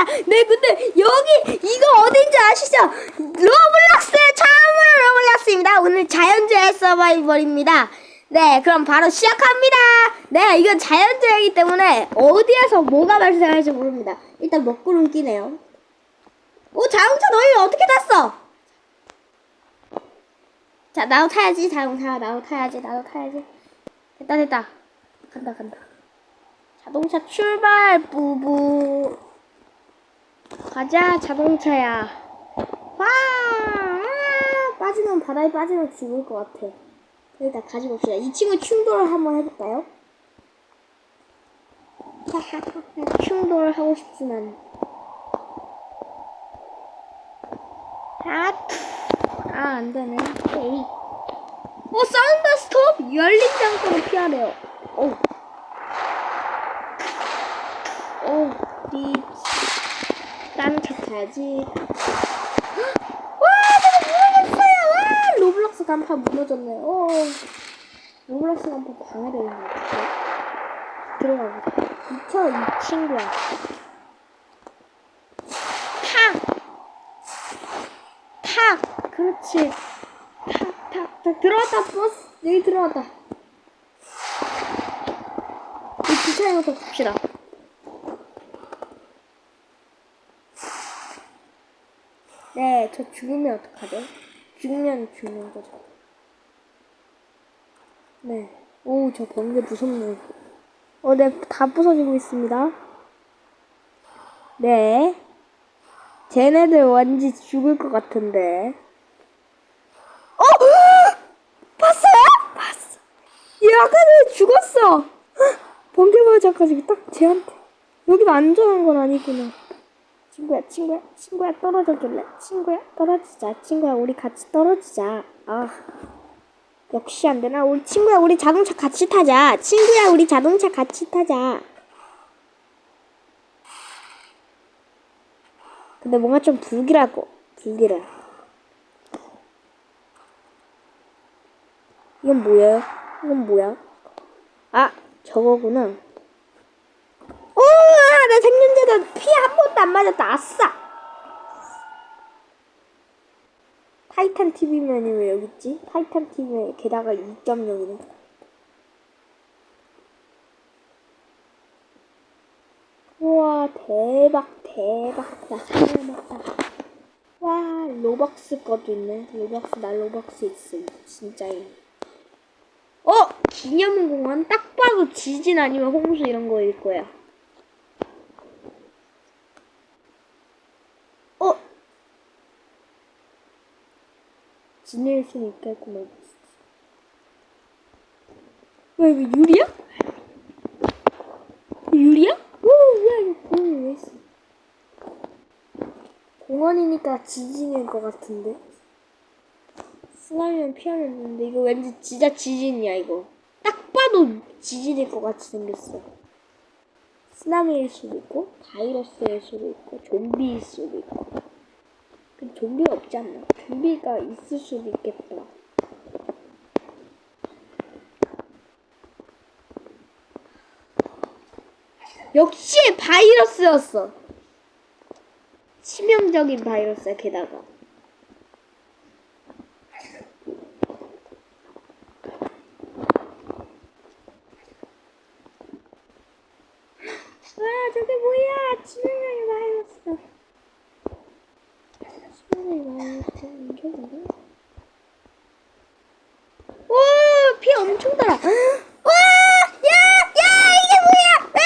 있습니다. 네, 근데 여기 이거 어딘지 아시죠? 로블록스 처음으로 로블록스입니다. 오늘 자연재해 서바이벌입니다. 네, 그럼 바로 시작합니다. 네, 이건 자연재해이기 때문에 어디에서 뭐가 발생할지 모릅니다. 일단 먹구름 끼네요. 오, 자동차 너희 어떻게 탔어? 자, 나도 타야지, 자동차. 나도 타야지, 나도 타야지. 됐다, 됐다. 간다, 간다. 자동차 출발, 뿌부. 가자, 자동차야. 와! 아, 빠지면, 바다에 빠지면 죽을 것 같아. 일단 가지고 옵시다. 이 친구 충돌을 한번 해볼까요? 충돌을 하고 싶지만. 아, 아, 안 되네. 에이. 어, 사운드 스톱! 열린 장소로 피하래요. 오. 오, 리. 타야지. 와, 내가 무너졌어요! 와! 로블록스 간판 무너졌네. 오. 로블록스 간판 방해되는 거 같아. 들어가보자. 미쳐, 이 친구야. 탁! 탁! 그렇지. 탁, 탁, 탁. 들어왔다, 버스. 여기 들어왔다. 이 주차장부터 갑시다. 네, 저 죽으면 어떡하죠? 죽으면 죽는 거죠. 네. 오, 저 번개 무섭네. 어, 네, 다 부서지고 있습니다. 네. 쟤네들 왠지 죽을 것 같은데. 어! 봤어요? 봤어. 얘 아까 죽었어. 번개 맞아가지고 딱 쟤한테. 여긴 안전한 건 아니구나. 친구야, 친구야, 친구야, 떨어져 줄래? 친구야, 떨어지자. 친구야, 우리 같이 떨어지자. 아. 역시 안 되나? 우리 친구야, 우리 자동차 같이 타자. 친구야, 우리 자동차 같이 타자. 근데 뭔가 좀 불길하고, 불길해. 이건 뭐예요? 이건 뭐야? 아, 저거구나. 생존자다. 피한 번도 안 맞았다. 아싸! 타이탄 TV면이 왜 여기 있지? 타이탄 TV에 게다가 2.0이네. 우와, 대박, 대박. 나 사랑했다. 와, 로벅스 것도 있네. 로벅스, 나 로벅스 있어. 진짜요. 어! 기념공원? 딱 봐도 지진 아니면 홍수 이런 거일 거야. 어? 지낼 수는 있겠구만. 왜, 이거 유리야? 유리야? 오, 뭐야, 이거 공이 왜 있어? 공원이니까 지진일 것 같은데? 슬라임은 피하면 되는데, 이거 왠지 진짜 지진이야, 이거. 딱 봐도 지진일 것 같이 생겼어. 쓰나미일 수도 있고, 바이러스일 수도 있고, 좀비일 수도 있고. 그 좀비가 없지 않나? 좀비가 있을 수도 있겠다. 역시 바이러스였어. 치명적인 바이러스야, 게다가. 와, 저게 뭐야? 치명적인 바이러스. 치명적인 바이러스 엄청 많아. 와, 피 엄청 달아. 와, 야, 야, 이게 뭐야? 아!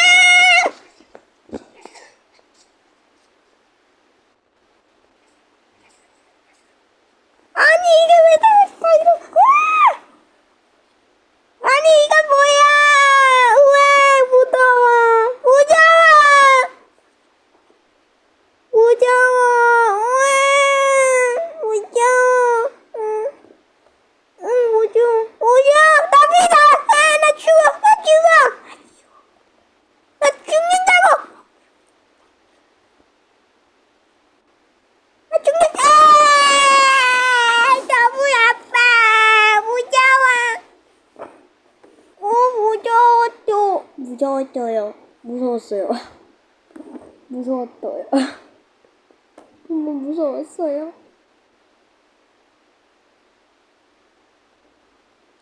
아니 이게 왜 다 이러? 와! 아니 이건 뭐야? 우와 무더워 무서워 무서워 우와 무서워 응, 응 무서워 무서워 나비다 아나 죽어 나 죽어 나 죽는다고 나 죽는다 아, 너무 아파 무서워 오 무서웠어 무서웠어요 무서웠어요 무서웠어요. 너무 무서웠어요.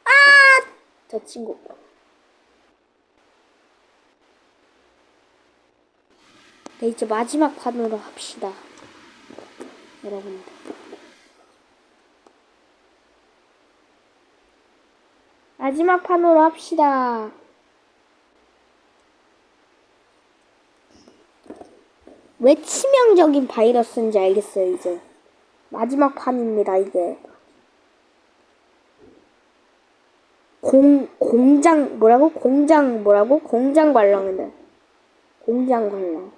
아! 저 친구. 네, 이제 마지막 판으로 합시다. 여러분들. 마지막 판으로 합시다. 왜 치명적인 바이러스인지 알겠어요, 이제. 마지막 판입니다, 이게. 공, 공장, 뭐라고? 공장, 뭐라고? 공장 관람이네. 공장 관람.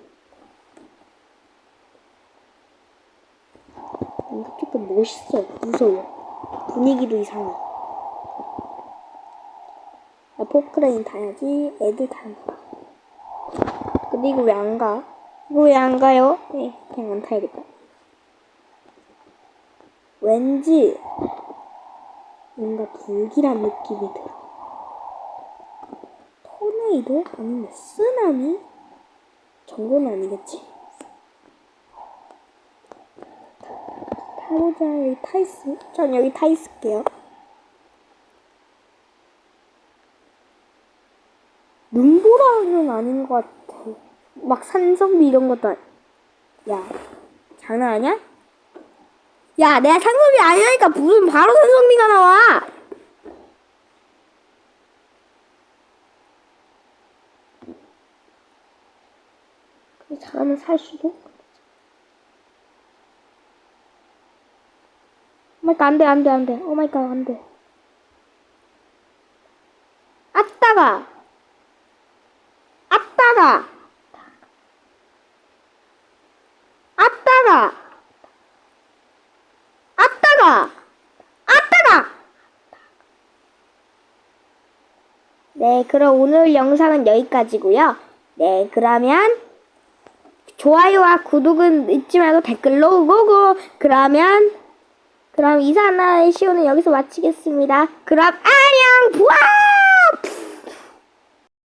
이렇게 또 멋있어. 무서워. 분위기도 이상해. 나 포크레인 타야지. 애들 거. 근데 이거 왜 안 가? 이거 왜 안 가요? 네, 그냥 안 타야겠다. 왠지 뭔가 불길한 느낌이 들어. 토네이도? 아니면 쓰나미? 정도는 아니겠지? 타보자, 여기 타 있어. 전 여기 타 있을게요. 눈보라는 아닌 것 같아. 막 산성비 이런 것도 아니... 야, 장난 아니야? 야, 내가 산성비 아니라니까 무슨 바로 산성비가 나와! 잘하면 살 수도? 오마이갓, 안 돼, 안 돼, 안 돼. 오마이갓, 안 돼. 아따가! 아따가! 아따가! 아따가! 아따가! 네, 그럼 오늘 영상은 여기까지고요. 네, 그러면 좋아요와 구독은 잊지 말고 댓글로 오고 그러면 그럼 이사나의 시호는 여기서 마치겠습니다. 그럼 안녕 부활!